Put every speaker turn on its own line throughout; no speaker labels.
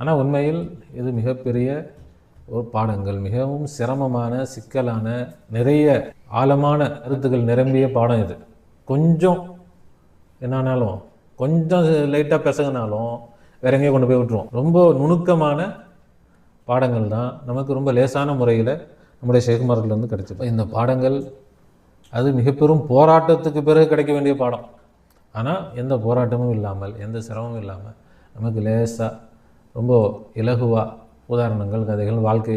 ஆனால் உண்மையில் இது மிகப்பெரிய ஒரு பாடங்கள் மிகவும் சிரமமான சிக்கலான நிறைய ஆழமான கருத்துக்கள் நிரம்பிய பாடம் இது. கொஞ்சம் என்னானாலும் கொஞ்சம் லைட்டாக பெசகினாலும் வேற எங்கேயோ கொண்டு போய் விட்டுருவோம். ரொம்ப நுணுக்கமான பாடங்கள் தான் நமக்கு ரொம்ப லேசான முறையில் நம்முடைய சேகுமார்கள்லேருந்து கிடைச்சிது இந்த பாடங்கள் அது மிகப்பெரும் போராட்டத்துக்கு பிறகு கிடைக்க வேண்டிய பாடம். ஆனால் எந்த போராட்டமும் இல்லாமல் எந்த சிரமமும் இல்லாமல் நமக்கு லேசாக ரொம்ப இலகுவாக உதாரணங்கள் கதைகள் வாழ்க்கை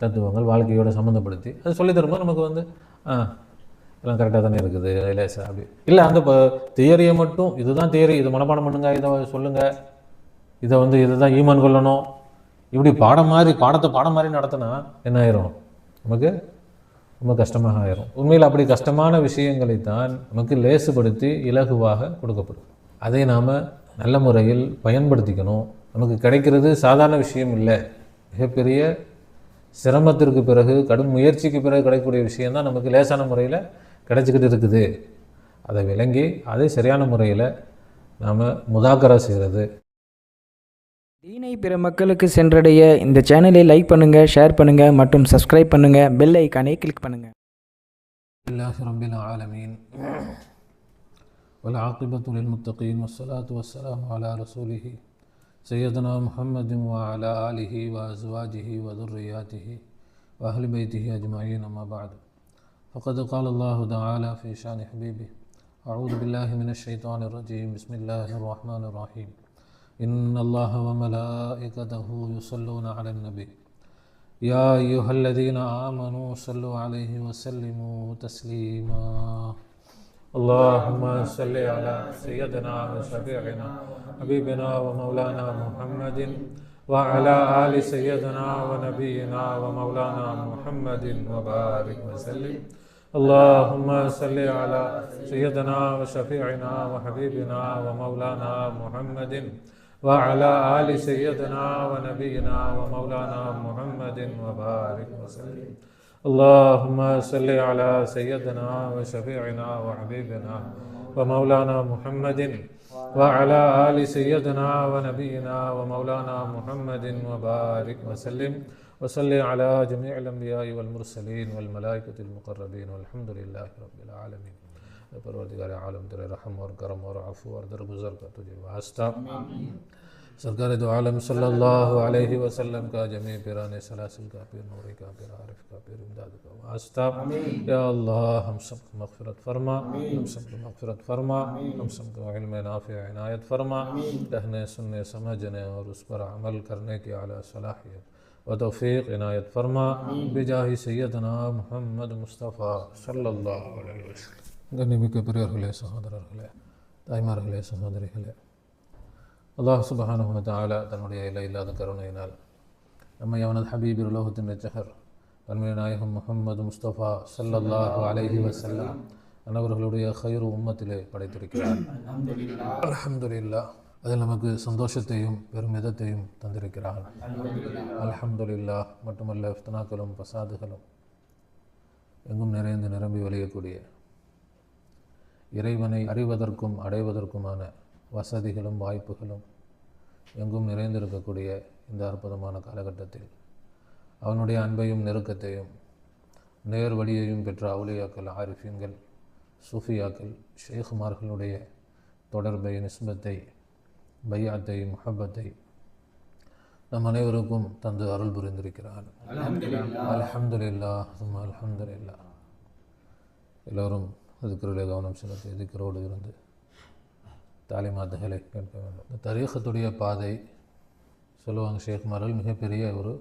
தத்துவங்கள் வாழ்க்கையோட சம்மந்தப்படுத்தி அது சொல்லித் தரும்போது நமக்கு வந்து ஆ எல்லாம் கரெக்டாக தானே இருக்குது லேசா அப்படி. இல்லை அந்த தியரியை மட்டும் இதுதான் தியரி இது மனப்பாடம் பண்ணுங்க இதை சொல்லுங்கள் இதை வந்து இதுதான் ஈமான் கொள்ளணும். இப்படி பாடம் மாதிரி பாடத்தை பாடம் மாதிரி நடத்தினா என்ன ஆயிரும்? நமக்கு ரொம்ப கஷ்டமாக ஆயிரும். உண்மையில் அப்படி கஷ்டமான விஷயங்களை தான் நமக்கு லேசுபடுத்தி இலகுவாக கொடுக்கப்படும். அதை நாம் நல்ல முறையில் பயன்படுத்திக்கணும். நமக்கு கிடைக்கிறது சாதாரண விஷயம் இல்லை மிகப்பெரிய சிரமத்திற்கு பிறகு கடும் முயற்சிக்கு பிறகு கிடைக்கக்கூடிய விஷயம்தான் நமக்கு லேசான முறையில் கிடைச்சிக்கிட்டு இருக்குது அதை விளங்கி அதை சரியான முறையில் நாம் முதாக்கரா செய்கிறது
தீனை பிற மக்களுக்கு சென்றடைய இந்த சேனலை லைக் பண்ணுங்கள் ஷேர் பண்ணுங்கள் மற்றும் சப்ஸ்கிரைப் பண்ணுங்கள் பெல் ஐக்கானை கிளிக் பண்ணுங்கள்
لله رب العالمين والعاقبة للمتقين والصلاة والسلام على رسوله سیدنا محمد وعلى آلہ و ازواجہ و ذریاتہ و اہل بعد. فقد قال اللہ تعالی فی شان حبیبہ، اعوذ باللہ من الشیطان الرجیم، بسم اللہ الرحمن الرحیم. ان اللہ وملائکته یصلون علی النبی. یا ایہا الذین آمنوا صلوا علیہ وسلموا تسلیما. اللهم صل على سيدنا وشفيعنا حبيبنا ومولانا محمد وعلى آل سيدنا ونبينا ومولانا محمد وبارك وسلم. اللهم صل على سيدنا وشفيعنا وحبيبنا ومولانا محمد وعلى آل سيدنا ونبينا ومولانا محمد وبارك وسلم. اللهم صل على سيدنا وشفيعنا وحبيبنا ومولانا محمد وعلى آل سيدنا ونبينا ومولانا محمد وبارك وسلم وصل على جميع الأنبياء والمرسلين والملائكة المقربين والحمد لله رب العالمين. پروردگار عالم، تیرے رحم اور کرم اور عفو اور درگزر کا تجھے واسطہ. آمین. سرکار دو عالم صلی اللہ علیہ وسلم کا جمیع پیران سلاسل کا پیر نور کا پیر عارف کا پیر امداد کا واسطہ۔ یا اللہ ہم سب کو مغفرت فرما۔ ہم سب کو مغفرت فرما۔ ہم سب کو علم نافع عنایت فرما۔ کہنے سننے سمجھنے اور اس پر عمل کرنے کی اعلیٰ صلاحیت و توفیق عنایت فرما۔ بجاہ سیدنا محمد مصطفیٰ صلی اللہ علیہ وسلم۔ கண்ணிமிக்க பெரியவர்களே சகோதரர்களே سہادر சகோதரிகளே அல்லாஹ் சுபஹானஹு தாலா தன்னுடைய இலை இல்லாத கருணையினால் நம்மை அவனது ஹபீப் உலோகத்தின் நெச்சகர் தன்மைய நாயகம் முகமது முஸ்தபா ஸல்லல்லாஹு அலைஹி வசல்லாம் அனைவர்களுடைய ஹைரு உம்மத்திலே படைத்திருக்கிறார். அல்ஹம்துலில்லாஹ் அதில் நமக்கு சந்தோஷத்தையும் பெருமிதத்தையும் தந்திருக்கிறார். அல்ஹம்துலில்லாஹ் மட்டுமல்ல இஃப்தனாக்களும் பசாதுகளும் எங்கும் நிறைந்து நிரம்பி வழியக்கூடிய இறைவனை அறிவதற்கும் அடைவதற்குமான வசதிகளும் வாய்ப்புகளும் எங்கும் நிறைந்திருக்கக்கூடிய இந்த அற்புதமான காலகட்டத்தில். அவனுடைய அன்பையும் நெருக்கத்தையும் நேர் வழியையும் பெற்ற அவுலியாக்கள் ஆரிஃபீன்கள் சூஃபியாக்கள் ஷேகுமார்களுடைய தொடர்பை நிஸ்பத்தை பையாத்தை முஹப்பத்தை நம் அனைவருக்கும் தந்து அருள் புரிந்திருக்கிறான். அல்ஹம்துலில்லா சும்மா அல்ஹம்துலில்லா எல்லோரும் திக்கருடைய கவனம் செலுத்தி திக்கரோடு இருந்து தாலிமாத்துகளை கேட்க வேண்டும். இந்த தரீகத்துடைய பாதை சொல்லுவாங்க ஷேக் மரல் மிகப்பெரிய ஒரு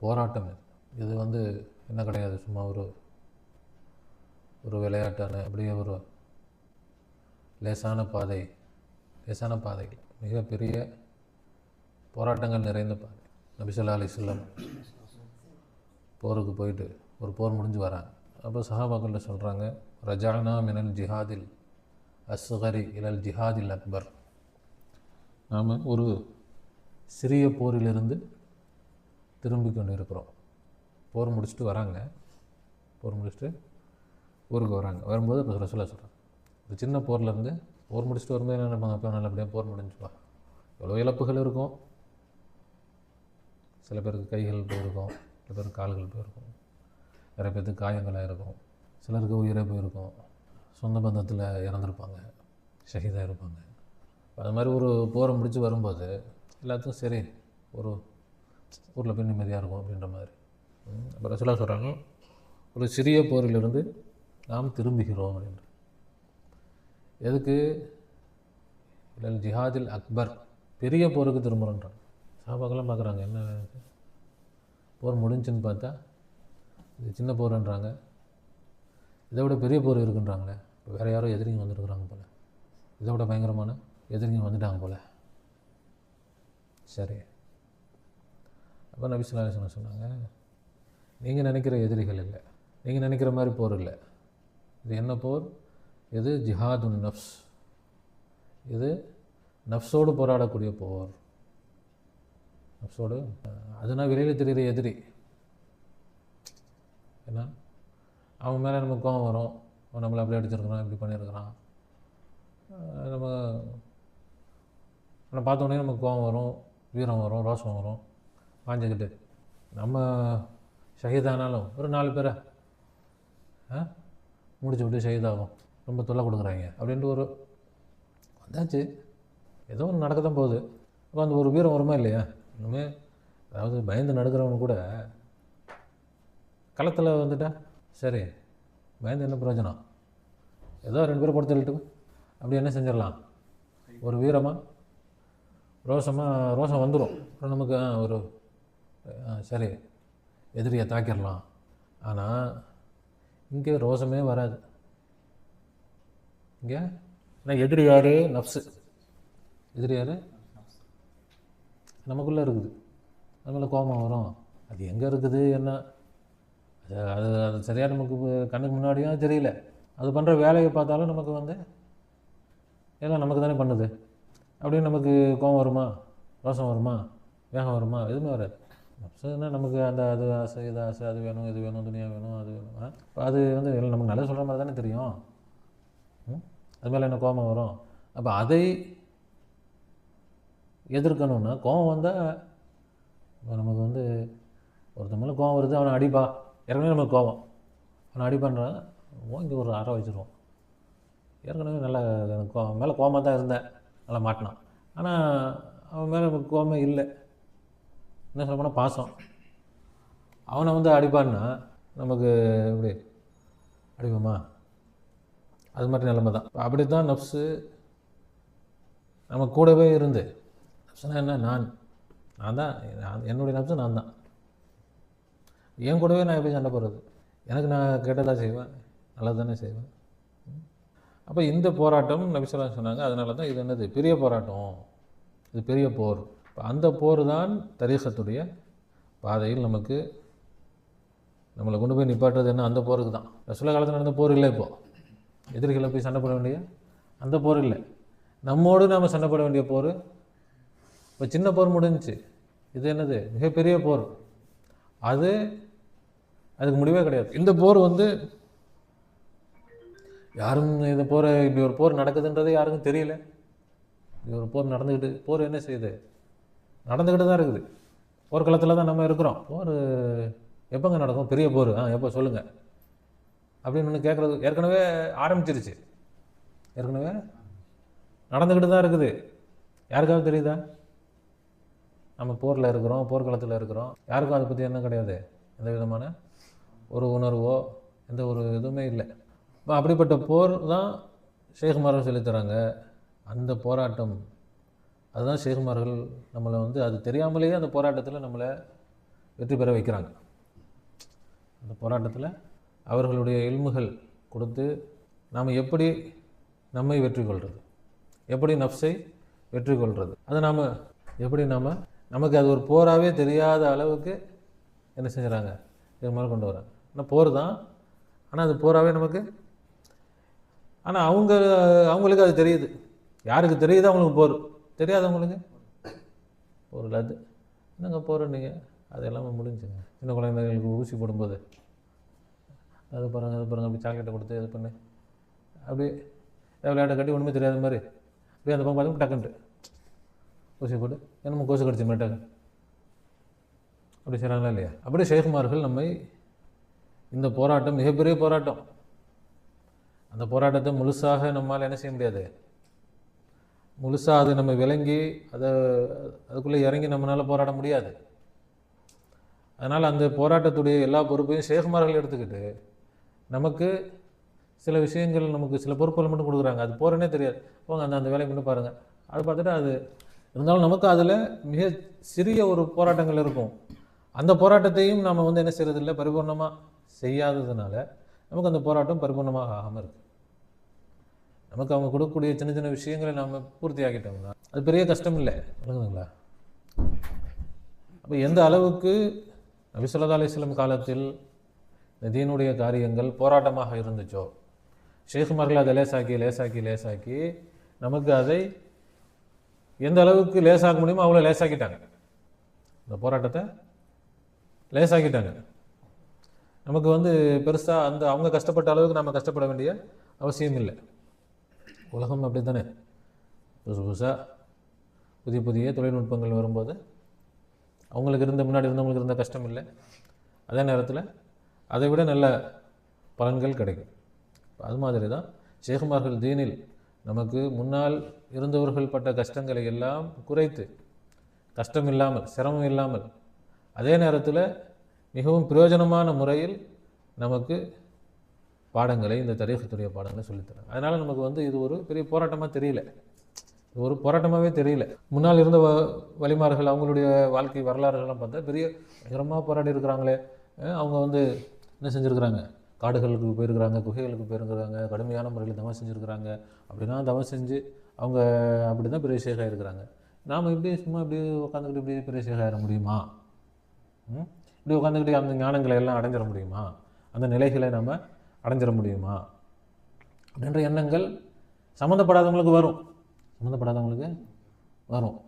போராட்டம் இது. இது வந்து என்ன கிடையாது சும்மா ஒரு ஒரு விளையாட்டான அப்படியே ஒரு லேசான பாதை லேசான பாதை. மிகப்பெரிய போராட்டங்கள் நிறைந்த பாதை. நபிசல்லா அலிஸ்லாம் போருக்கு போயிட்டு ஒரு போர் முடிஞ்சு வராங்க. அப்போ சஹாபாக்கள்கிட்ட சொல்கிறாங்க ரஜானா மினல் ஜிஹாதில் அஸ்ஹரி இலல் ஜிஹாதில் அக்பர். நாம் ஒரு சிறிய போரிலிருந்து திரும்பி கொண்டு இருக்கிறோம் போர் முடிச்சுட்டு வராங்க. போர் முடிச்சுட்டு ஊருக்கு வராங்க. வரும்போது இப்போ ரசூலா சொல்கிறாங்க ஒரு சின்ன போர்லேருந்து போர் முடிச்சுட்டு வரும்போது என்ன நினைப்பாங்க அப்போ நல்லபடியாக போர் முடிஞ்சுப்பா எவ்வளோ இழப்புகள் இருக்கும். சில பேருக்கு கைகள் போயிருக்கும் சில பேருக்கு கால்கள் போயிருக்கும் நிறைய பேருக்கு காயங்களாக இருக்கும். சிலருக்கு உயிரே போயிருக்கும். சொந்த பந்தத்தில் இறந்துருப்பாங்க ஷஹீதாக இருப்பாங்க. அது மாதிரி ஒரு போரை முடித்து வரும்போது எல்லாத்துக்கும் சரி ஒரு ஊரில் போய் நிம்மதியாக இருக்கும் அப்படின்ற மாதிரி. அப்புறம் அப்போ சொல்கிறாங்க ஒரு சிறிய போரிலிருந்து நாம் திரும்புகிறோம் அப்படின்ற எதுக்கு? இல்லை ஜிஹாதில் அக்பர் பெரிய போருக்கு திரும்புகிறோன்றாங்க சாப்பாக்கெல்லாம் பார்க்குறாங்க என்ன போர் முடிஞ்சுன்னு பார்த்தா இது சின்ன போருன்றாங்க. இதை விட பெரிய போர் இருக்குன்றாங்களே. வேறு யாரோ எதிரிங்க வந்துருக்குறாங்க போல். இதை விட பயங்கரமான எதிரிங்க வந்துட்டாங்க போல். சரி. அப்போ நபி ஸல்லல்லாஹு சொன்னாங்க நீங்கள் நினைக்கிற எதிரிகள் இல்லை. நீங்கள் நினைக்கிற மாதிரி போர் இல்லை. இது என்ன போர்? இது ஜிஹாதுன் நஃப்ஸ். இது நஃப்ஸோடு போராடக்கூடிய போர். நஃப்ஸோடு அதுனா வெளியில் தெரிகிற எதிரி. ஏன்னா அவன் மேலே நமக்கு கோவம் வரும். நம்மளை அப்படி அடிச்சிருக்கிறான் இப்படி பண்ணியிருக்கிறான் நம்ம அவனை பார்த்த உடனே நமக்கு கோவம் வரும் வீரம் வரும் ரோஷம் வரும். வாஞ்சிக்கிட்டு. நம்ம ஷஹீதானாலும் ஒரு நாலு பேரை ஆ முடிச்சு விட்டு ஷஹீதாகும் ரொம்ப தொல்லை கொடுக்குறாங்க அப்படின்ட்டு ஒரு வந்தாச்சு. ஏதோ ஒன்று நடக்க தான் போகுது. அப்போ அந்த ஒரு வீரம் வருமா இல்லையா? இன்னுமே அதாவது பயந்து நடுக்கிறவனு கூட களத்தில் வந்துட்டா சரி பயந்து என்ன பிரயோஜனம்? ஏதோ ரெண்டு பேரும் கொடுத்து தள்ளிட்டு அப்படி என்ன செஞ்சிடலாம்? ஒரு வீரமாக ரோஷமாக ரோஷம் வந்துடும் அப்புறம் நமக்கு ஆ, ஒரு ஆ, சரி எதிரியை தாக்கிடலாம். ஆனால் இங்கே ரோஷமே வராது. இங்கே? ஏன்னா எதிரி யார்? நப்ஸு. எதிரி யார்? நமக்குள்ளே இருக்குது. அதனால் கோபம் வரும். அது எங்கே இருக்குது? என்ன? அது அது சரியாக நமக்கு கண்ணுக்கு முன்னாடியும் தெரியல. அது பண்ணுற வேலையை பார்த்தாலும் நமக்கு வந்து எல்லாம் நமக்கு தானே பண்ணுது. அப்படின்னு நமக்கு கோபம் வருமா? ரோசம் வருமா? வேகம் வருமா? எதுவுமே வராது. நப்சுன்னா நமக்கு அந்த அது ஆசை இது ஆசை அது வேணும் இது வேணும் துணியாக வேணும் அது வேணும் இப்போ அது வந்து எல்லாம் நமக்கு நல்லது சொல்கிற மாதிரி தானே தெரியும். ம்? அது மேலே என்ன கோபம் வரும்? அப்போ அதை எதிர்க்கணும்னா கோபம் வந்தால் நமக்கு வந்து ஒருத்தன் மேலே கோபம் வருது அவனை அடிப்பா. ஏற்கனவே நமக்கு கோபம். அவனை அடிப்பான்றான் ஓங்கி ஒரு அறை வச்சுருவோம். ஏற்கனவே நல்லா எனக்கு மேலே கோவமாக தான் இருந்தேன். நல்லா மாட்டினான். ஆனால் அவன் மேலே நமக்கு இல்லை. என்ன சொல்ல போனால் பாசம். அவனை வந்து அடிப்பான்னா நமக்கு எப்படி? அடிப்போமா அது மாதிரி நிலமை தான். அப்படி தான் நப்ஸு நம்ம கூடவே இருந்து. நப்சுனா என்ன? நான். நான் தான். நான் என்னுடைய நப்ஸு நான் தான். என் கூடவே நான் எப்படி சண்டை போடுறது? எனக்கு நான் கேட்டதாக செய்வேன் நல்லா தானே செய்வேன். அப்போ இந்த போராட்டம் நபிசலாம் சொன்னாங்க. அதனால தான் இது என்னது? பெரிய போராட்டம். இது பெரிய போர். இப்போ அந்த போர் தான் தரீசத்துடைய பாதையில் நமக்கு நம்மளை கொண்டு போய் நிப்பாட்டுறது என்ன? அந்த போருக்கு தான். சில காலத்தில் நடந்த போர் இல்லை இப்போது எதிரிகளை போய் சண்டை போட வேண்டிய? அந்த போர் இல்லை. நம்மோடு நாம் சண்டை போட வேண்டிய போர்? இப்போ சின்ன போர் முடிஞ்சிச்சு. இது என்னது? மிகப்பெரிய போர். அது அதுக்கு முடிவே கிடையாது. இந்த போர் வந்து யாரும் இந்த போர் இப்படி ஒரு போர் நடக்குதுன்றதே யாருக்கும் தெரியல. இப்படி ஒரு போர் நடந்துக்கிட்டு போர் என்ன செய்யுது? நடந்துக்கிட்டு தான் இருக்குது. போர்க்களத்தில் தான் நம்ம இருக்கிறோம். போர் எப்போங்க நடக்கும்? பெரிய போர். ஆ எப்போ சொல்லுங்கள் அப்படின்னு ஒன்று கேட்குறது ஏற்கனவே ஆரம்பிச்சிருச்சு. ஏற்கனவே நடந்துக்கிட்டு தான் இருக்குது. யாருக்காவது தெரியுதா? நம்ம போரில் இருக்கிறோம் போர்க்களத்தில் இருக்கிறோம். யாருக்கும் அதை பற்றி என்ன கிடையாது. எந்த விதமான ஒரு உணர்வோ எந்த ஒரு இதுவுமே இல்லை. இப்போ அப்படிப்பட்ட போர் தான் ஷேகுமார்கள் சொல்லித்தராங்க அந்த போராட்டம் அதுதான் ஷேகுமார்கள் நம்மளை வந்து அது தெரியாமலேயே அந்த போராட்டத்தில் நம்மளை வெற்றி பெற வைக்கிறாங்க. அந்த போராட்டத்தில் அவர்களுடைய எல்முகள் கொடுத்து நாம் எப்படி நம்மை வெற்றி கொள்வது எப்படி நஃப்ஸை வெற்றி கொள்வது அதை நாம் எப்படி நாம் நமக்கு அது ஒரு போராகவே தெரியாத அளவுக்கு என்ன செஞ்சுறாங்க? இது மாதிரி கொண்டு வராங்க. ஆனால் போர் தான் ஆனால் அது போராகவே நமக்கு? ஆனால் அவங்க அவங்களுக்கு அது தெரியுது. யாருக்கு தெரியுது அவங்களுக்கு போர். தெரியாதவங்களுக்கு போர் இல்லாது அது. என்னங்க போர் நீங்கள் அது எல்லாமே முடிஞ்சுங்க. சின்ன குழந்தைங்களுக்கு ஊசி போடும்போது. அது பாருங்க அது பாருங்க அப்படி சாக்லேட்டை கொடுத்து இது பண்ணு. அப்படியே விளையாட்டை கட்டி ஒன்றுமே தெரியாத மாதிரி. அப்படியே அந்த பக்கம் பார்த்தோம் டக்குன்ட்டு. ஊசி போட்டு என்னமோ கோசு கடிச்ச மாதிரி டக்கு அப்படி செய்கிறாங்களா இல்லையா? அப்படியே ஷேகுமார்கள் நம்மை இந்த போராட்டம் மிகப்பெரிய போராட்டம். அந்த போராட்டத்தை முழுசாக நம்மால் என்ன செய்ய முடியாது? முழுசாக அதை நம்ம விளங்கி அதை அதுக்குள்ளே இறங்கி நம்மளால் போராட முடியாது. அதனால் அந்த போராட்டத்துடைய எல்லா பொறுப்பையும் சேகுமார்கள் எடுத்துக்கிட்டு நமக்கு சில விஷயங்கள் நமக்கு சில பொறுப்புகள் மட்டும் கொடுக்குறாங்க. அது போகிறேனே தெரியாது. போங்க அந்த அந்த வேலையை மட்டும் பாருங்கள் அது பார்த்துட்டு அது இருந்தாலும் நமக்கு அதில் மிக சிறிய ஒரு போராட்டங்கள் இருக்கும். அந்த போராட்டத்தையும் நாம் வந்து என்ன செய்கிறதில்ல பரிபூர்ணமாக செய்யாததுனால நமக்கு அந்த போராட்டம் பரிபூர்ணமாக ஆகாமல் இருக்குது நமக்கு அவங்க கொடுக்கக்கூடிய சின்ன சின்ன விஷயங்களை நாம் பூர்த்தி ஆக்கிட்டோம்னா அது பெரிய கஷ்டம் இல்லை. விளங்குதுங்களா அப்போ எந்த அளவுக்கு நபி ஸல்லல்லாஹு காலத்தில் நிதியினுடைய காரியங்கள் போராட்டமாக இருந்துச்சோ ஷேகுமார்கள் அதை லேசாக்கி லேசாக்கி லேசாக்கி நமக்கு அதை எந்த அளவுக்கு லேசாக்க முடியுமோ அவ்வளோ லேசாக்கிட்டாங்க. இந்த போராட்டத்தை லேசாக்கிட்டாங்க. நமக்கு வந்து பெருசாக அந்த அவங்க கஷ்டப்பட்ட அளவுக்கு நம்ம கஷ்டப்பட வேண்டிய அவசியம் இல்லை. உலகம் அப்படி தானே புதுசு புதுசாக புதிய புதிய தொழில்நுட்பங்கள் வரும்போது அவங்களுக்கு இருந்த முன்னாடி இருந்தவங்களுக்கு இருந்த கஷ்டம் இல்லை. அதே நேரத்தில் அதை விட நல்ல பலன்கள் கிடைக்கும். அது மாதிரி தான் ஷேகுமார்கள் தீனில் நமக்கு முன்னால் இருந்தவர்கள் பட்ட கஷ்டங்களை எல்லாம் குறைத்து கஷ்டம் இல்லாமல் சிரமம் இல்லாமல் அதே நேரத்தில் மிகவும் பிரயோஜனமான முறையில் நமக்கு பாடங்களை இந்த தரீகத்துடைய பாடங்களை சொல்லித்தராங்க. அதனால் நமக்கு வந்து இது ஒரு பெரிய போராட்டமாக தெரியல. இது ஒரு போராட்டமாகவே தெரியல. முன்னால் இருந்த வ வழிமார்கள் அவங்களுடைய வாழ்க்கை வரலாறுகள்லாம் பார்த்தா பெரிய பயங்கரமாக போராடி இருக்கிறாங்களே. அவங்க வந்து என்ன செஞ்சுருக்கிறாங்க? காடுகளுக்கு போயிருக்கிறாங்க குகைகளுக்கு போயிருக்கிறாங்க கடுமையான முறையில் தவம் செஞ்சுருக்கிறாங்க. அப்படின்னா தவம் செஞ்சு அவங்க அப்படி தான் பெரிய ஷேக் ஆகிருக்கிறாங்க நாம் இப்படி சும்மா இப்படி உட்காந்துக்கிட்டு இப்படி பெரிய ஷேக் முடியுமா? ம்? இப்படி உட்காந்துக்கிட்டு அந்த ஞானங்களை எல்லாம் அடைஞ்சிட முடியுமா? அந்த நிலைகளை நம்ம அடைஞ்சிட முடியுமா? அப்படின்ற எண்ணங்கள் சம்மந்தப்படாதவங்களுக்கு வரும். சம்மந்தப்படாதவங்களுக்கு வரும்.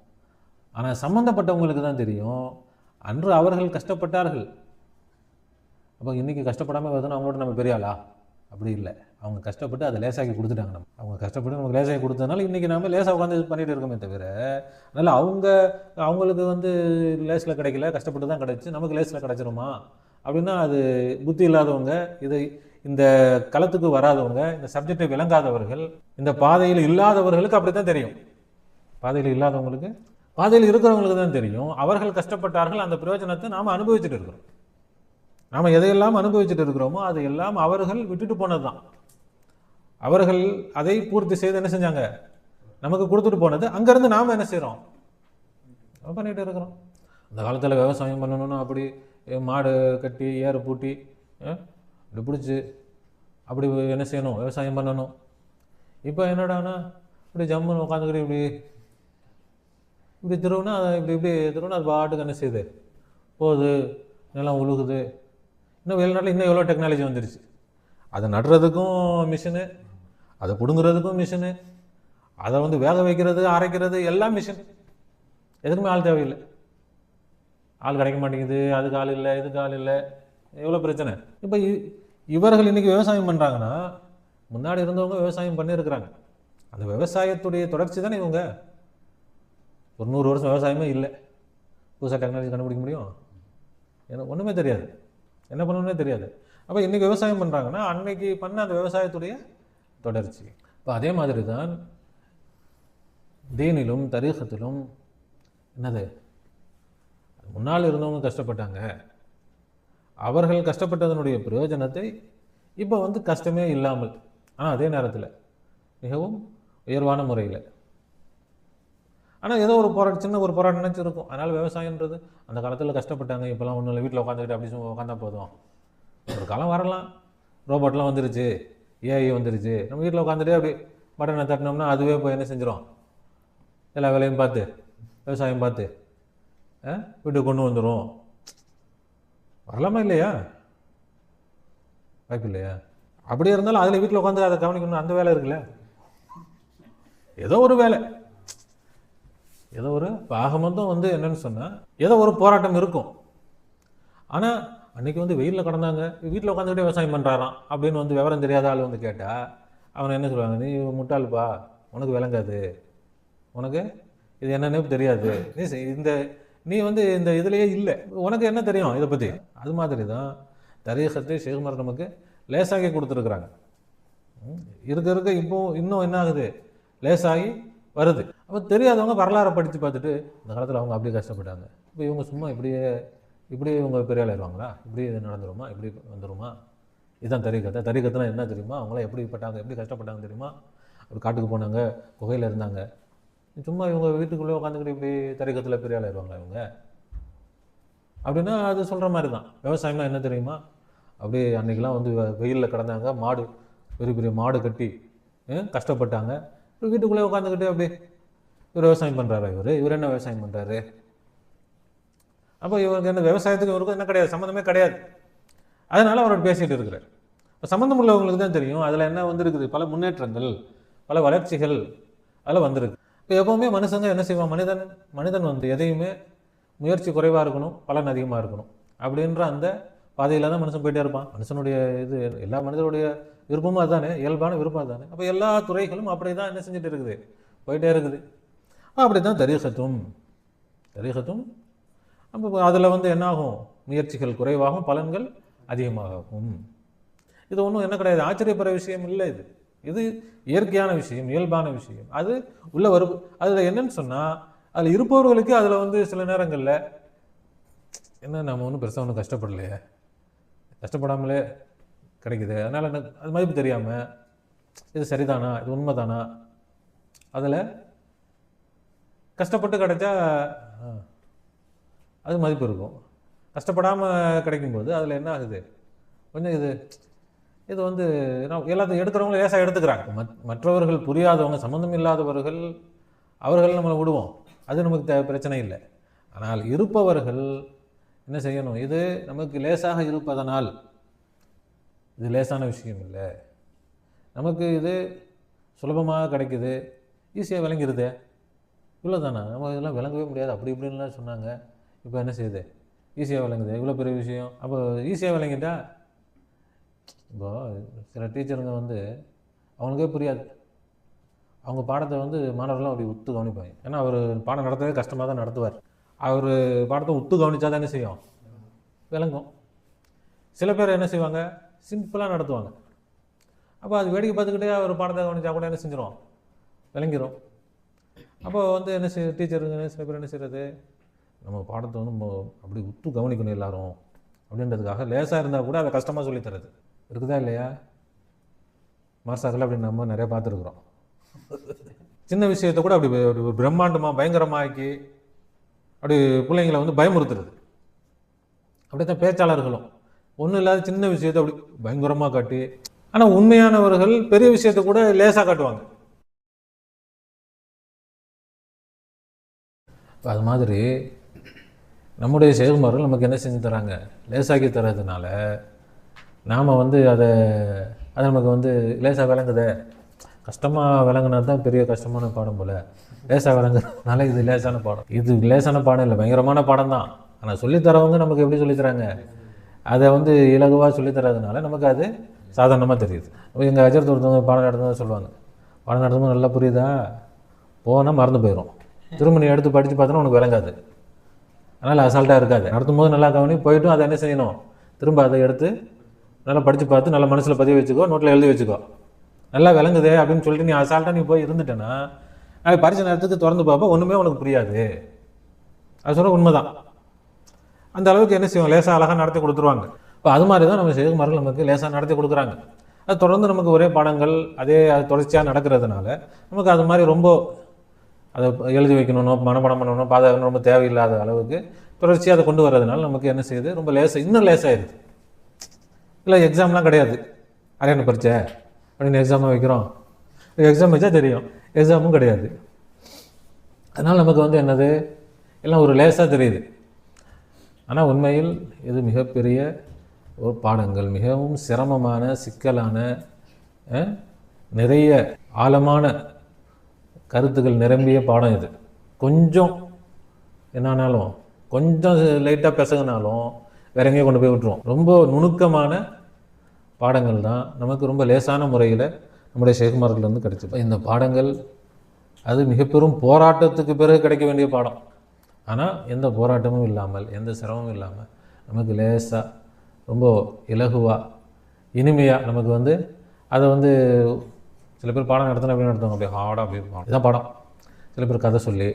ஆனால் சம்மந்தப்பட்டவங்களுக்கு தான் தெரியும். அன்று அவர்கள் கஷ்டப்பட்டார்கள். அப்போ இன்றைக்கி கஷ்டப்படாமல் வருதுன்னா அவங்களோட நம்ம பெரியாளா? அப்படி இல்லை. அவங்க கஷ்டப்பட்டு அதை லேசாக்கி கொடுத்துட்டாங்க நம்ம. அவங்க கஷ்டப்பட்டு நமக்கு லேசாக்கி கொடுத்ததுனால இன்றைக்கி நம்ம லேசாக உட்காந்து இது பண்ணிட்டு இருக்கோமே தவிர அதனால் அவங்க அவங்களுக்கு வந்து லேஸில் கிடைக்கல கஷ்டப்பட்டு தான் கிடச்சி நமக்கு லேஸில் கிடச்சிருமா? அப்படின்னா அது புத்தி இல்லாதவங்க இதை இந்த களத்துக்கு வராதவங்க இந்த சப்ஜெக்டை விளங்காதவர்கள் இந்த பாதையில் இல்லாதவர்களுக்கு அப்படி தான் தெரியும். பாதையில் இல்லாதவங்களுக்கு? பாதையில் இருக்கிறவங்களுக்கு தான் தெரியும். அவர்கள் கஷ்டப்பட்டார்கள் அந்த பிரயோஜனத்தை நாம் அனுபவிச்சுட்டு இருக்கிறோம். நாம் எதையெல்லாம் அனுபவிச்சுட்டு இருக்கிறோமோ அது எல்லாம் அவர்கள் விட்டுட்டு போனது தான் அவர்கள் அதை பூர்த்தி செய்து என்ன செஞ்சாங்க? நமக்கு கொடுத்துட்டு போனது. அங்கேருந்து நாம் என்ன செய்கிறோம் பண்ணிகிட்டு இருக்கிறோம். அந்த காலத்தில் விவசாயம் பண்ணணும்னா அப்படி மாடு கட்டி ஏறு பூட்டி இப்படி பிடிச்சி அப்படி என்ன செய்யணும்? விவசாயம் பண்ணணும். இப்போ என்னடான்னா இப்படி ஜம்முன்னு உட்காந்துக்கிட்டு இப்படி இப்படி திருவுனா அதை இப்படி இப்படி திருவுனா அது பாட்டுக்கு என்ன செய்யுது? போகுது நிலம் உழுகுது. இன்னும் வெளிநாட்டில் இன்னும் எவ்வளோ டெக்னாலஜி வந்துருச்சு? அதை நடுறதுக்கும் மிஷினு அதை பிடுங்குறதுக்கும் மிஷினு அதை வந்து வேக வைக்கிறது அரைக்கிறது எல்லாம் மிஷின் எதுக்குமே ஆள் தேவையில்லை. ஆள் கிடைக்க மாட்டேங்குது. அதுக்கு ஆள் இல்லை இதுக்கு ஆள் இல்லை. எவ்வளோ பிரச்சனை? இப்போ இவர்கள் இன்றைக்கி விவசாயம் பண்ணுறாங்கன்னா முன்னாடி இருந்தவங்க விவசாயம் பண்ணியிருக்கிறாங்க. அந்த விவசாயத்துடைய தொடர்ச்சி தானே இவங்க? ஒரு நூறு வருஷம் விவசாயமே இல்லை. புதுசாக டெக்னாலஜி கண்டுபிடிக்க முடியும்? எனக்கு ஒன்றுமே தெரியாது. என்ன பண்ணணும்னே தெரியாது. அப்போ இன்றைக்கி விவசாயம் பண்ணுறாங்கன்னா அன்னைக்கு பண்ண அந்த விவசாயத்துடைய தொடர்ச்சி. இப்போ அதே மாதிரி தான் தீனிலும் தரீகத்திலும் என்னது? முன்னால் இருந்தவங்க கஷ்டப்பட்டாங்க. அவர்கள் கஷ்டப்பட்டதனுடைய பிரயோஜனத்தை இப்போ வந்து கஷ்டமே இல்லாமல் ஆனால் அதே நேரத்தில் மிகவும் உயர்வான முறையில். ஆனால் ஏதோ ஒரு போராட்டம் சின்ன ஒரு போராட்டம் நினச்சிருக்கும். அதனால் விவசாயன்றது அந்த காலத்தில் கஷ்டப்பட்டாங்க. இப்போலாம் ஒன்றும் இல்லை. வீட்டில் உட்காந்துக்கிட்டு அப்படி உட்காந்தா போதும். ஒரு காலம் வரலாம். ரோபோட்லாம் வந்துருச்சு. ஏஐ வந்துருச்சு. நம்ம வீட்டில் உட்காந்துட்டே அப்படி பட்டனை தட்டினோம்னா அதுவே போய் என்ன செஞ்சிடும் எல்லா வேலையும் பார்த்து விவசாயம் பார்த்து ஆ, வீட்டுக்கு கொண்டு வந்துடும் வரலாமா இல்லையா? வாய்ப்பு இல்லையா? அப்படியே இருந்தாலும் அதில் வீட்டில் உட்காந்து அதை கவனிக்கணும். அந்த வேலை இருக்குல்ல. ஏதோ ஒரு வேலை. ஏதோ ஒரு இப்போ ஆக மொத்தம் வந்து என்னன்னு சொன்னால் ஏதோ ஒரு போராட்டம் இருக்கும். ஆனால் அன்றைக்கி வந்து வெயிலில் கடந்தாங்க. வீட்டில் உட்காந்துக்கிட்டே விவசாயம் பண்ணுறாராம் அப்படின்னு வந்து விவரம் தெரியாத ஆள் வந்து கேட்டால் அவன் என்ன சொல்லுவாங்க? நீ முட்டாள்ப்பா. உனக்கு விளங்காது. உனக்கு இது என்னன்னே தெரியாது. நீ இந்த நீ வந்து இந்த இதுலேயே இல்லை. உனக்கு என்ன தெரியும் இதை பற்றி அது மாதிரி தான் தரீகத்தை ஷேகுமார் நமக்கு லேசாகி கொடுத்துருக்குறாங்க. ம், இருக்க இருக்க இப்போ இன்னும் என்ன ஆகுது? லேசாகி வருது. அப்போ தெரியாதவங்க வரலாறை படித்து பார்த்துட்டு இந்த காலத்தில் அவங்க அப்படியே கஷ்டப்பட்டாங்க. இப்போ இவங்க சும்மா இப்படியே இப்படி இவங்க பெரிய ஆயிடுவாங்களா? இப்படி இது நடந்துருமா? இப்படி வந்துருமா? இதுதான் தரிக்கத்தை தரிக்கத்துனா என்ன தெரியுமா? அவங்களாம் எப்படி பட்டாங்க எப்படி கஷ்டப்பட்டாங்க தெரியுமா? அப்படி காட்டுக்கு போனாங்க குகையில் இருந்தாங்க. சும்மா இவங்க வீட்டுக்குள்ளே உட்காந்துக்கிட்டு இப்படி தரிக்கத்தில் பெரிய ஆள் ஆயிடுவாங்களா இவங்க? அப்படின்னா அது சொல்கிற மாதிரி தான் விவசாயம்னா என்ன தெரியுமா? அப்படியே அன்றைக்கெலாம் வந்து வெயிலில் கிடந்தாங்க மாடு பெரிய பெரிய மாடு கட்டி கஷ்டப்பட்டாங்க. இப்ப வீட்டுக்குள்ளே உட்காந்துக்கிட்டு அப்படியே இவர் விவசாயம் பண்ணுறாரு இவர்? இவர் என்ன விவசாயம் பண்ணுறாரு அப்போ இவருக்கு என்ன விவசாயத்துக்கு இவருக்கும் என்ன கிடையாது? சம்மந்தமே கிடையாது. அதனால் அவர் பேசிகிட்டு இருக்கிறார். இப்போ சம்மந்தம் உள்ளவங்களுக்கு தான் தெரியும். அதில் என்ன வந்திருக்குது? பல முன்னேற்றங்கள் பல வளர்ச்சிகள் அதில் வந்திருக்கு. இப்போ எப்போவுமே மனுஷங்க என்ன செய்வான் மனிதன் மனிதன் வந்து எதையுமே முயற்சி குறைவாக இருக்கணும் பலன் அதிகமாக இருக்கணும் அப்படின்ற அந்த பாதையில் தான் மனுஷன் போயிட்டே இருப்பான். மனுஷனுடைய இது எல்லா மனிதனுடைய விருப்பமும் அதுதானே? இயல்பான விருப்பம் அதுதானே? அப்போ எல்லா துறைகளும் அப்படி தான் என்ன செஞ்சுட்டு இருக்குது? போயிட்டே இருக்குது. அப்படி தான் தரீகத்தும் தரீகத்தும் அப்போ அதில் வந்து என்னாகும்? முயற்சிகள் குறைவாகும் பலன்கள் அதிகமாகும். இது ஒன்றும் என்ன கிடையாது. ஆச்சரியப்படுற விஷயம் இல்லை இது. இது இயற்கையான விஷயம் இயல்பான விஷயம். அது உள்ள வரு அதில் என்னன்னு சொன்னால் அதில் இருப்பவர்களுக்கு அதில் வந்து சில நேரங்களில் என்ன நம்ம ஒன்றும் பெருசாக ஒன்றும் கஷ்டப்படலையே. கஷ்டப்படாமலே கிடைக்குது. அதனால் எனக்கு அது மதிப்பு தெரியாமல் இது சரிதானா? இது உண்மைதானா? அதில் கஷ்டப்பட்டு கிடைச்சா அது மதிப்பு இருக்கும். கஷ்டப்படாமல் கிடைக்கும்போது அதில் என்ன ஆகுது? கொஞ்சம் இது இது வந்து நான் எல்லாத்தையும் எடுக்கிறவங்க லேசாக எடுத்துக்கிறாங்க. மத் மற்றவர்கள் புரியாதவங்க சம்மந்தம் இல்லாதவர்கள் அவர்கள் நம்மளை விடுவோம். அது நமக்கு த பிரச்சனை இல்லை. ஆனால் இருப்பவர்கள் என்ன செய்யணும்? இது நமக்கு லேசாக இருப்பதனால் இது லேசான விஷயம் இல்லை. நமக்கு இது சுலபமாக கிடைக்குது. ஈஸியாக விளங்கிருதே. இவ்வளோ தானே நம்ம இதெல்லாம் விளங்கவே முடியாது. அப்படி இப்படின்லாம் சொன்னாங்க. இப்போ என்ன செய்யுது? ஈஸியாக விளங்குது. இவ்வளோ பெரிய விஷயம். அப்போ ஈஸியாக விளங்கிட்டா இப்போ சில டீச்சருங்க வந்து அவங்களுக்கே புரியாது. அவங்க பாடத்தை வந்து மாணவர்கள்லாம் அப்படி உத்து கவனிப்பாங்க. ஏன்னா அவர் பாடம் நடத்தவே கஷ்டமாக தான் நடத்துவார். அவர் பாடத்தை உத்து கவனித்தா தான் என்ன செய்யும்? விளங்கும். சில பேர் என்ன செய்வாங்க? சிம்பிளாக நடத்துவாங்க. அப்போ அது வேடிக்கை பார்த்துக்கிட்டே அவர் பாடத்தை கவனிச்சா கூட என்ன செஞ்சிடும் விளங்கிரும். அப்போ வந்து என்ன செய் டீச்சருங்க சில பேர் என்ன செய்கிறது நம்ம பாடத்தை வந்து நம்ம அப்படி உத்து கவனிக்கணும் எல்லாரும் அப்படின்றதுக்காக லேசாக இருந்தால் கூட அதை கஷ்டமாக சொல்லித்தரது இருக்குதா இல்லையா? மார்சாக்கில் அப்படி நம்ம நிறைய பார்த்துருக்குறோம். சின்ன விஷயத்தை கூட அப்படி அப்படி பிரம்மாண்டமாக பயங்கரமாக்கி அப்படி பிள்ளைங்களை வந்து பயமுறுத்துறது. அப்படி தான் பேச்சாளர்களும். ஒன்றும் இல்லாத சின்ன விஷயத்தை அப்படி பயங்கரமாக காட்டி ஆனால் உண்மையானவர்கள் பெரிய விஷயத்தை கூட லேசாக காட்டுவாங்க. அது மாதிரி நம்முடைய செயல்மார்கள் நமக்கு என்ன செஞ்சு தராங்க? லேசாக்கி தர்றதுனால நாம் வந்து அதை அது நமக்கு வந்து லேசாக விளங்குதே. கஷ்டமாக விளங்குனா தான் பெரிய கஷ்டமான பாடம் போல். லேசாக விளங்குறதுனால இது லேசான பாடம். இது லேசான பாடம் இல்லை பயங்கரமான பாடம் தான். ஆனால் சொல்லித்தரவங்க நமக்கு எப்படி சொல்லித்தராங்க அதை வந்து இலகுவாக சொல்லித்தரதுனால நமக்கு அது சாதாரணமாக தெரியுது. எங்கள் அஜர் ஒருத்தவங்க பாடம் நடத்துனதை சொல்லுவாங்க. பாடம் நடத்தும்போது நல்லா புரியுதா? போனால் மறந்து போயிடும் திரும்ப நீ எடுத்து படித்து பார்த்தோன்னா உனக்கு விளங்காது. அதனால் அசால்ட்டாக இருக்காது. நடத்தும் போது நல்லா கவனி போயிட்டும் அதை என்ன செய்யணும்? திரும்ப அதை எடுத்து நல்லா படித்து பார்த்து நல்லா மனசில் பதிவு வச்சுக்கோ நோட்டில் எழுதி வச்சுக்கோ. நல்லா விளங்குதே அப்படின்னு சொல்லிட்டு நீ அசால்ட்டாக நீ போய் இருந்துட்டேன்னா நாளைக்கு பரிசு நேரத்துக்கு திறந்து பார்ப்ப ஒன்றுமே உனக்கு புரியாது. அது சொல்ல உண்மைதான். அந்த அளவுக்கு என்ன செய்வோம்? லேசாக அழகாக நடத்தி கொடுத்துருவாங்க. இப்போ அது மாதிரி தான் நம்ம செய்குமார்கள் நமக்கு லேசாக நடத்தி கொடுக்குறாங்க. அது தொடர்ந்து நமக்கு ஒரே பாடங்கள் அதே அது தொடர்ச்சியாக நடக்கிறதுனால நமக்கு அது மாதிரி ரொம்ப அதை எழுதி வைக்கணும் மனப்பணம் பண்ணணும் பாதுகாக்கணும் ரொம்ப தேவையில்லாத அளவுக்கு தொடர்ச்சியாக அதை கொண்டு வர்றதுனால நமக்கு என்ன செய்யுது? ரொம்ப லேசாக இன்னும் லேசாகிடுது இல்லை எக்ஸாம்லாம் கிடையாது. அரையான பரீட்சை அப்படின்னு எக்ஸாமாக வைக்கிறோம். எக்ஸாம் வச்சா தெரியும். எக்ஸாமும் கிடையாது. அதனால் நமக்கு வந்து என்னது? எல்லாம் ஒரு லேசாக தெரியுது. ஆனால் உண்மையில் இது மிகப்பெரிய ஒரு பாடங்கள் மிகவும் சிரமமான சிக்கலான நிறைய ஆழமான கருத்துக்கள் நிரம்பிய பாடம் இது. கொஞ்சம் என்னானாலும் கொஞ்சம் லைட்டாக பிசகுனாலும் வேற எங்கேயும் கொண்டு போய் விட்டுருவோம். ரொம்ப நுணுக்கமான பாடங்கள் தான். நமக்கு ரொம்ப லேசான முறையில் நம்முடைய சேகுமார்கள்லேருந்து கிடைச்சிது. இந்த பாடங்கள் அது மிக பெரும் போராட்டத்துக்கு பிறகு கிடைக்க வேண்டிய பாடம். ஆனால் எந்த போராட்டமும் இல்லாமல் எந்த சிரமமும் இல்லாமல் நமக்கு லேசாக ரொம்ப இலகுவாக இனிமையாக நமக்கு வந்து அதை வந்து சில பேர் பாடம் நடத்தினா எப்படி நடத்துவாங்க? அப்படியே ஹார்டாக அப்படி இருப்பாங்க இதான் பாடம். சில பேர் கதை சொல்லி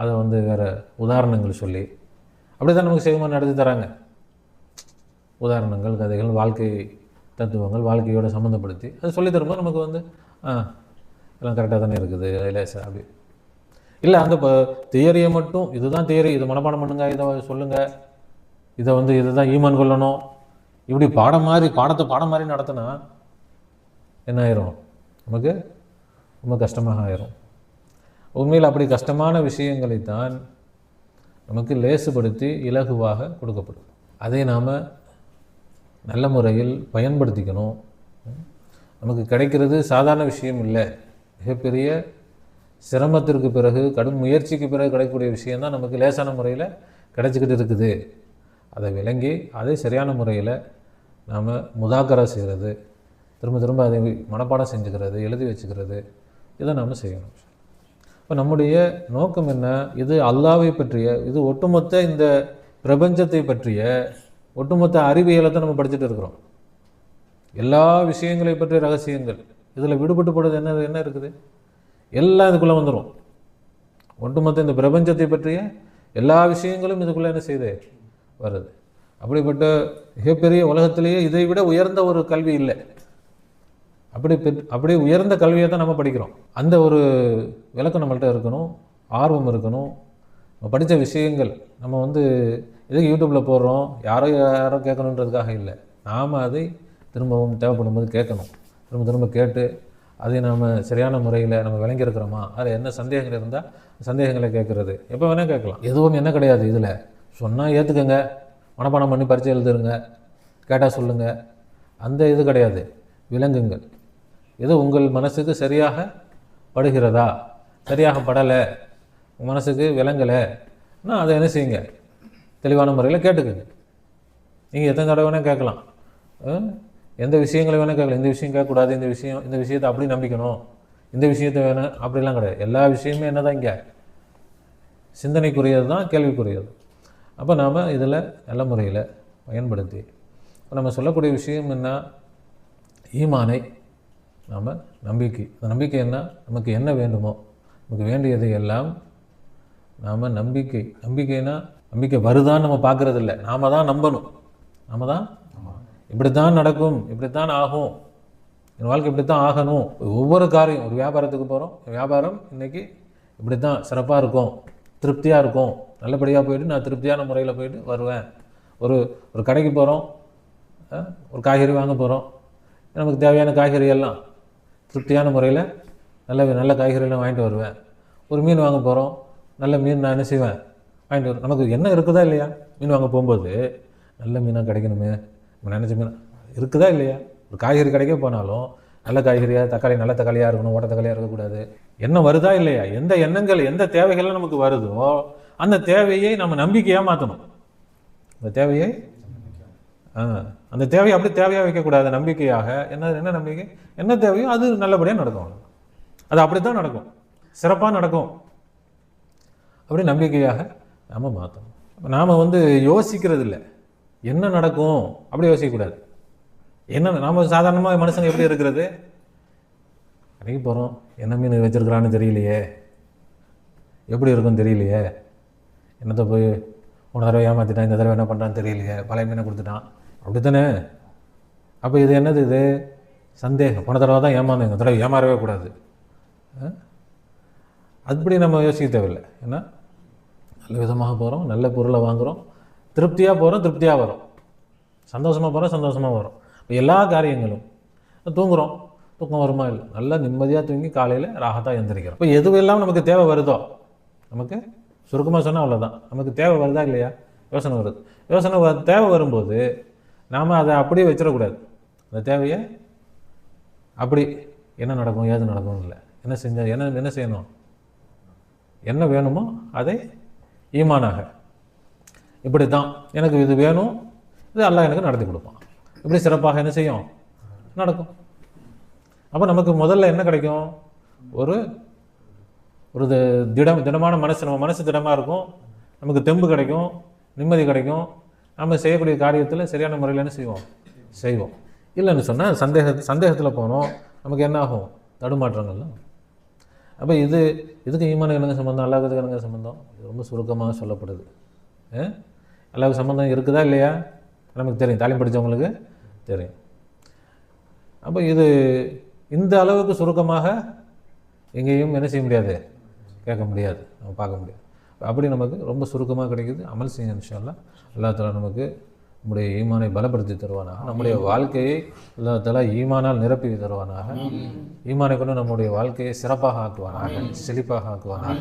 அதை வந்து வேறு உதாரணங்கள் சொல்லி அப்படி தான் நமக்கு செய்வமாக நடத்தி தராங்க. உதாரணங்கள் கதைகள் வாழ்க்கை தத்துவங்கள் வாழ்க்கையோட சம்மந்தப்படுத்தி அது சொல்லி தரும்போது நமக்கு வந்து ஆ எல்லாம் கரெக்டாக தானே இருக்குது லேசா அப்படி. இல்லை அந்த இப்போ தியரியை மட்டும் இதுதான் தியரி இது மனப்பாடம் பண்ணுங்க இதை சொல்லுங்கள் இதை வந்து இதை தான் ஈமான் கொள்ளணும். இப்படி பாடம் மாதிரி பாடத்தை பாடம் மாதிரி நடத்தினா என்ன ஆயிரும் நமக்கு ரொம்ப கஷ்டமாக ஆயிரும். உண்மையில் அப்படி கஷ்டமான விஷயங்களை தான் நமக்கு லேசுபடுத்தி இலகுவாக கொடுக்கப்படும். அதை நாம் நல்ல முறையில் பயன்படுத்திக்கணும். நமக்கு கிடைக்கிறது சாதாரண விஷயம் இல்லை. மிகப்பெரிய சிரமத்திற்கு பிறகு கடும் முயற்சிக்கு பிறகு கிடைக்கக்கூடிய விஷயந்தான் நமக்கு லேசான முறையில் கிடைச்சிக்கிட்டு இருக்குது. அதை விளங்கி அதை சரியான முறையில் நாம் முதாக்கரா செய்கிறது திரும்ப திரும்ப அதை மனப்பாடம் செஞ்சுக்கிறது எழுதி வச்சுக்கிறது இதை நாம் செய்யணும். இப்போ நம்முடைய நோக்கம் என்ன? இது அல்லாவை பற்றிய இது ஒட்டுமொத்த இந்த பிரபஞ்சத்தை பற்றிய ஒட்டுமொத்த அறிவியலை தான் நம்ம படிச்சுட்டு இருக்கிறோம். எல்லா விஷயங்களை பற்றிய ரகசியங்கள். இதில் விடுபட்டு போடுறது என்ன என்ன இருக்குது? எல்லாம் இதுக்குள்ளே வந்துடும் ஒட்டுமொத்த இந்த பிரபஞ்சத்தை பற்றிய எல்லா விஷயங்களும் இதுக்குள்ளே என்ன செய்யுது வருது? அப்படிப்பட்ட மிகப்பெரிய உலகத்திலேயே இதை விட உயர்ந்த ஒரு கல்வி இல்லை. அப்படி அப்படியே அப்படி உயர்ந்த கல்வியை தான் நம்ம படிக்கிறோம். அந்த ஒரு விளக்கம் நம்மள்கிட்ட இருக்கணும். ஆர்வம் இருக்கணும். நம்ம படித்த விஷயங்கள் நம்ம வந்து எதுக்கு யூடியூப்பில் போடுறோம்? யாரோ யாரோ கேட்கணுன்றதுக்காக இல்லை. நாம் அதை திரும்பவும் தேவைப்படும் போது கேட்கணும். திரும்ப திரும்ப கேட்டு அதை நாம் சரியான முறையில் நம்ம விளங்கியிருக்கிறோமா அதில் என்ன சந்தேகங்கள் இருந்தால் சந்தேகங்களை கேட்குறது. எப்போ வேணால் கேட்கலாம். எதுவும் என்ன கிடையாது இதில். சொன்னால் ஏற்றுக்கங்க மனப்பாடம் பண்ணி பரிச்சை எழுதுருங்க. கேட்டால் சொல்லுங்கள் அந்த இது கிடையாது. விலங்குங்கள் இது உங்கள் மனசுக்கு சரியாக படுகிறதா? சரியாக படலை. உங்கள் மனசுக்கு விளங்கலைன்னா அதை என்ன செய்யுங்க? தெளிவான முறையில் கேட்டுக்குங்க. நீங்கள் எத்தனை தடவை வேணால் கேட்கலாம். எந்த விஷயங்களை வேணால் கேட்கலாம். இந்த விஷயம் கேட்கக்கூடாது இந்த விஷயம் இந்த விஷயத்தை அப்படி நம்பிக்கணும். இந்த விஷயத்தை வேணும் அப்படிலாம் கிடையாது. எல்லா விஷயமே என்ன தான் இங்கே? சிந்தனைக்குரியது தான் கேள்விக்குரியது. அப்போ நாம் இதில் நல்ல முறையில் பயன்படுத்தி இப்போ நம்ம சொல்லக்கூடிய விஷயம் என்ன? ஈமானை நாம் நம்பிக்கை. அந்த நம்பிக்கை என்ன? நமக்கு என்ன வேண்டுமோ நமக்கு வேண்டியதை எல்லாம் நாம் நம்பிக்கை. நம்பிக்கைனா நம்பிக்கை வருதான்னு நம்ம பார்க்கறது இல்லை நாம தான் நம்பணும். நாம தான் இப்படித்தான் நடக்கும் இப்படித்தான் ஆகும். என் வாழ்க்கை இப்படித்தான் ஆகணும். ஒவ்வொரு காரியம் ஒரு வியாபாரத்துக்கு போகிறோம் வியாபாரம் இன்னைக்கு இப்படி தான் சிறப்பாக இருக்கும் திருப்தியாக இருக்கும். நல்லபடியாக போயிட்டு நான் திருப்தியான முறையில் போயிட்டு வருவேன். ஒரு ஒரு கடைக்கு போகிறோம் ஒரு காய்கறி வாங்க போகிறோம் நமக்கு தேவையான காய்கறி எல்லாம் திருப்தியான முறையில் நல்ல நல்ல காய்கறியெல்லாம் வாங்கிட்டு வருவேன். ஒரு மீன் வாங்க போகிறோம் நல்ல மீன் நான் என்ன செய்வேன்? வாங்கிட்டு வருவேன் நமக்கு என்ன இருக்குதா இல்லையா? மீன் வாங்க போகும்போது நல்ல மீனாக கிடைக்கணுமே. நம்ம நினச்ச மீன் இருக்குதா இல்லையா? ஒரு காய்கறி கடைக்கே போனாலும் நல்ல காய்கறியாக தக்காளி நல்ல தக்காளியாக இருக்கணும் ஓட்ட தக்காளியாக இருக்கக்கூடாது. எண்ணம் வருதா இல்லையா? எந்த எண்ணங்கள் எந்த தேவைகள்லாம் நமக்கு வருதோ அந்த தேவையை நம்ம நம்பிக்கையாக மாற்றணும் அந்த தேவையை அந்த தேவையை அப்படி தேவையாக வைக்கக்கூடாது நம்பிக்கையாக. என்ன என்ன நம்பிக்கை? என்ன தேவையோ அது நல்லபடியாக நடக்கும். அது அப்படி தான் நடக்கும். சிறப்பாக நடக்கும். அப்படி நம்பிக்கையாக நாம் மாற்றணும் இப்போ நாம் வந்து யோசிக்கிறது இல்லை என்ன நடக்கும்? அப்படி யோசிக்கக்கூடாது. என்ன நாம் சாதாரணமாக மனுஷங்க எப்படி இருக்கிறது? கடைக்கு போகிறோம் என்ன மீன் வச்சிருக்கிறான்னு தெரியலையே. எப்படி இருக்குன்னு தெரியலையே. என்னத்தை போய் போன தடவை ஏமாற்றிட்டான் இந்த தடவை என்ன பண்ணுறான்னு தெரியலையே. பழைய மீனை கொடுத்துட்டான். அப்படி தானே அப்போ இது என்னது இது? சந்தேகம். போன தடவை தான் ஏமாந்தேங்க இந்த தடவை ஏமாறவே கூடாது. ஆ? அப்படி நம்ம யோசிக்க தேவையில்லை. ஏன்னா நல்ல விதமாக போகிறோம் நல்ல பொருளை வாங்குகிறோம் திருப்தியாக போகிறோம் திருப்தியாக வரும். சந்தோஷமாக போகிறோம் சந்தோஷமாக வரும். இப்போ எல்லா காரியங்களும் தூங்குறோம். தூக்கம் வருமா இல்லை? நல்லா நிம்மதியாக தூங்கி காலையில் ராகத்தாக எந்திரிக்கிறோம். இப்போ எதுவெல்லாம் நமக்கு தேவை வருதோ நமக்கு சுருக்கமாக சொன்னால் அவ்வளோதான் நமக்கு தேவை வருதா இல்லையா? யோசனை வருது. யோசனை வ- தேவை வரும்போது நாம் அதை அப்படியே வச்சிடக்கூடாது. அந்த தேவையை அப்படி என்ன நடக்கும் ஏது நடக்கும் இல்லை. என்ன செஞ்ச என்ன என்ன செய்யணும்? என்ன வேணுமோ அதை ஈமானாக. இப்படி தான் எனக்கு இது வேணும் இது அல்லாஹ் எனக்கு நடத்தி கொடுப்பான். இப்படி சிறப்பாக என்ன செய்யும்? நடக்கும். அப்போ நமக்கு முதல்ல என்ன கிடைக்கும்? ஒரு ஒரு திடம் திடமான மனசு நம்ம மனசு திடமாக இருக்கும். நமக்கு தெம்பு கிடைக்கும் நிம்மதி கிடைக்கும். நம்ம செய்யக்கூடிய காரியத்தில் சரியான முறையில் என்ன செய்வோம்? செய்வோம். இல்லைன்னு சொன்னால் சந்தேக சந்தேகத்தில் போனோம் நமக்கு என்ன ஆகும்? தடுமாற்றங்கள்ல. அப்போ இது இதுக்கு ஈமானுக்கு என்னங்க சம்மந்தம் அல்லாஹ்வுக்கு என்னங்க சம்மந்தம் இது ரொம்ப சுருக்கமாக சொல்லப்படுது. அல்லாவுக்கு சம்மந்தம் இருக்குதா இல்லையா? நமக்கு தெரியும். தாலிம் படித்தவங்களுக்கு தெரியும். அப்போ இது இந்த அளவுக்கு சுருக்கமாக எங்கேயும் என்ன செய்ய முடியாது? கேட்க முடியாது. நம்ம பார்க்க முடியாது. அப்படி நமக்கு ரொம்ப சுருக்கமாக கிடைக்குது அமல் செய்ய இன்ஷால்லா அல்லா தலா நமக்கு நம்முடைய ஈமானை பலப்படுத்தி தருவானாக நம்முடைய வாழ்க்கையை அல்லா தலா ஈமானால் நிரப்பி தருவானாக ஈமானை கொண்டு நம்முடைய வாழ்க்கையை சிறப்பாக ஆக்குவானாக செழிப்பாக ஆக்குவானாக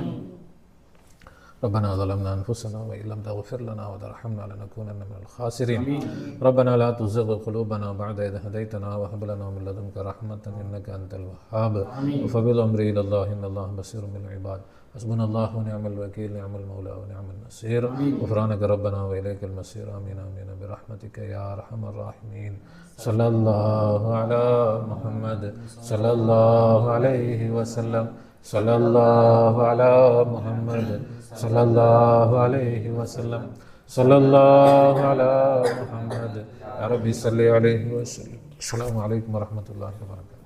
ربنا ظلمنا أنفسنا وإن لم تغفر لنا وترحمنا لنكونن من الخاسرين ربنا لا تزغ قلوبنا بعد إذ هديتنا وهب لنا من لدنك رحمة إنك أنت الوهاب وفبض أمري إلى الله إن الله بصير بالعباد حسبنا الله ونعم الوكيل نعم المولى ونعم النصير. غفرانك ربنا وإليك المصير. آمين آمين. برحمتك يا أرحم الراحمين. صلى الله على محمد. صلى الله عليه وسلم. صلى الله على محمد. صلى الله عليه وسلم. صلى الله على محمد. يا ربي صل عليه وسلم. السلام عليكم ورحمة الله وبركاته.